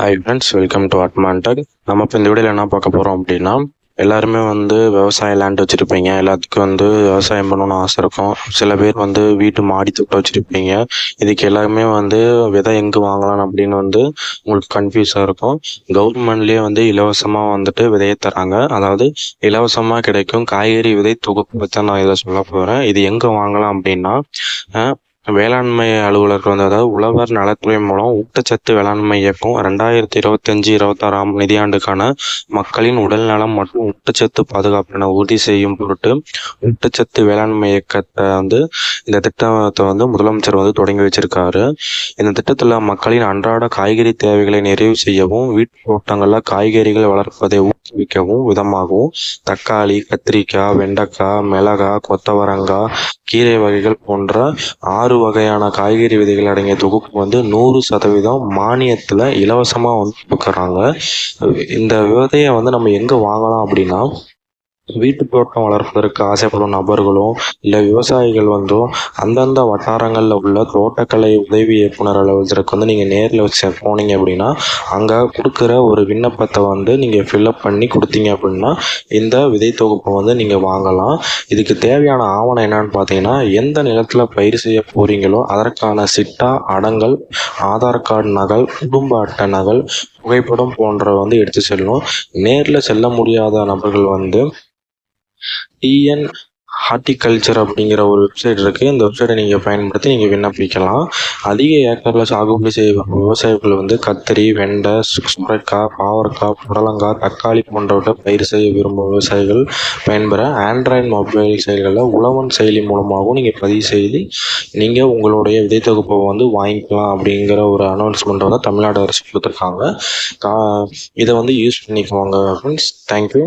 Hi friends welcome to அட்மான்டக் நம்ம இப்போ இந்த வீடியோவில் என்ன பார்க்க போகிறோம் அப்படின்னா எல்லாருமே வந்து விவசாய லேண்ட் வச்சுருப்பீங்க. எல்லாத்துக்கும் வந்து விவசாயம் பண்ணணும்னு ஆசை இருக்கும். சில பேர் வந்து வீட்டு மாடி தோட்டம் வச்சுருப்பீங்க. இதுக்கு எல்லாருமே வந்து விதை எங்கே வாங்கலாம் அப்படின்னு வந்து உங்களுக்கு கன்ஃபியூஸாக இருக்கும். கவர்மெண்ட்லேயே வந்து இலவசமாக வந்துட்டு விதையை தராங்க. அதாவது இலவசமாக கிடைக்கும் காய்கறி விதை தொகுப்பு பற்றி நான் இதை சொல்ல போகிறேன் இது எங்கே வாங்கலாம் அப்படின்னா வேளாண்மை அலுவலர்கள் வந்து அதாவது உழவர் நலத்துறை மூலம் ஊட்டச்சத்து வேளாண்மை இயக்கம் ரெண்டாயிரத்தி இருபத்தஞ்சு இருபத்தாறாம் நிதியாண்டுக்கான மக்களின் உடல் நலம் மற்றும் ஊட்டச்சத்து பாதுகாப்பினை உறுதி செய்யும் பொருட்டு ஊட்டச்சத்து வேளாண்மை இயக்கத்தை வந்து இந்த திட்டத்தை வந்து முதலமைச்சர் வந்து தொடங்கி வச்சிருக்காரு. இந்த திட்டத்தில் மக்களின் அன்றாட காய்கறி தேவைகளை நிறைவு செய்யவும் வீட்டு தோட்டங்களில் காய்கறிகள் வளர்ப்பதை ஊக்குவிக்கவும் விதமாகவும் தக்காளி கத்திரிக்காய் வெண்டைக்காய் மிளகாய் கொத்தவரங்காய் கீரை வகைகள் போன்ற ஆறு வகையான காய்கறி விதைகள் அடங்கிய தொகுப்பு வந்து நூறு சதவீதம் மானியத்தில் இலவசமாக வந்து கொடுக்குறாங்க. இந்த விதையை வந்து நம்ம எங்கே வாங்கலாம் அப்படின்னா வீட்டு தோட்டம் வளர்ப்பதற்கு ஆசைப்படும் நபர்களும் இல்லை விவசாயிகள் வந்தும் அந்தந்த வட்டாரங்களில் உள்ள தோட்டக்கலை உதவி இயக்குனர் அலுவலகத்திற்கு வந்து நீங்கள் நேரில் வச்சு போனீங்க அப்படின்னா அங்கே கொடுக்குற ஒரு விண்ணப்பத்தை வந்து நீங்கள் ஃபில்அப் பண்ணி கொடுத்தீங்க அப்படின்னா இந்த விதை தொகுப்பை வந்து நீங்கள் வாங்கலாம். இதுக்கு தேவையான ஆவணம் என்னன்னு பார்த்தீங்கன்னா எந்த நிலத்தில் பயிர் செய்ய போகிறீங்களோ அதற்கான சிட்டா அடங்கல் ஆதார் கார்டு நகல் குடும்ப அட்டை நகல் புகைப்படம் போன்ற வந்து எடுத்து செல்லணும். நேரில் செல்ல முடியாத நபர்கள் வந்து டிஎன் ஹார்டிகல்ச்சர் அப்படிங்கிற ஒரு வெப்சைட் இருக்குது இந்த வெப்சைட்டை நீங்கள் பயன்படுத்தி நீங்கள் விண்ணப்பிக்கலாம் அதிக ஏக்கரில் சாகுபடி செய்யும் விவசாயிகள் வந்து கத்திரி வெண்டை சுரைக்காய் பாவற்காய் புடலங்காய் தக்காளி போன்றவற்றை பயிர் செய்ய விரும்பும் விவசாயிகள் பயன்பெற ஆண்ட்ராய்டு மொபைல் செயலிகளில் உழவன் செயலி மூலமாகவும் நீங்கள் பதிவு செய்து நீங்கள் உங்களுடைய விதை தொகுப்பை வந்து வாங்கிக்கலாம் அப்படிங்கிற ஒரு அனௌன்ஸ்மெண்ட் வந்து தமிழ்நாடு அரசு கொடுத்துருக்காங்க. கா இதை வந்து யூஸ் பண்ணிக்குவாங்க ஃப்ரெண்ட்ஸ் தேங்க்யூ